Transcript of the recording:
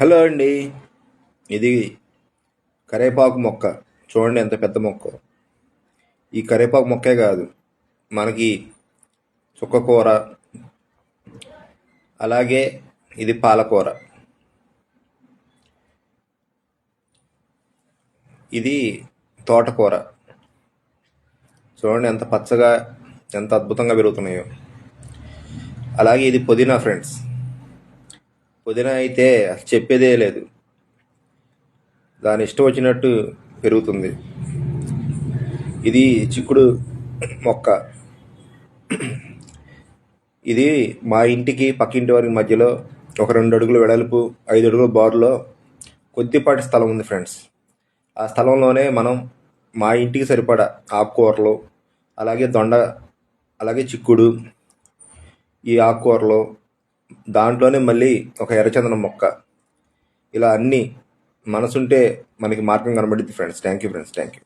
Hello అండి. ఇది కరేపాకు మొక్క. చూడండి ఎంత పెద్ద మొక్క. ఈ కరేపాకు మొక్కే కాదు. మనకి చుక్కకూర అలాగే ఇది పాలకూర. ఇది తోటకూర. చూడండి ఎంత పచ్చగా ఎంత అద్భుతంగా పెరుగుతున్నాయో. అలాగే ఇది పుదీనా ఫ్రెండ్స్. పుదీనా అయితే చెప్పేదే లేదు. దాని ఇష్టం వచ్చినట్టు పెరుగుతుంది. ఇది చిక్కుడు మొక్క. ఇది మా ఇంటికి పక్కింటి వారికి మధ్యలో ఒక రెండు అడుగులు వెడల్పు ఐదు అడుగుల బారులో కొద్దిపాటి స్థలం ఉంది ఫ్రెండ్స్. ఆ స్థలంలోనే మనం మా ఇంటికి సరిపడా ఆకుకూరలు అలాగే దొండ అలాగే చిక్కుడు ఈ ఆకుకూరలు దాంట్లోనే మళ్ళీ ఒక ఎర్రచందనం మొక్క. ఇలా అన్నీ మనసుంటే మనకి మార్గం కనబడుద్ది friends thank you friends thank you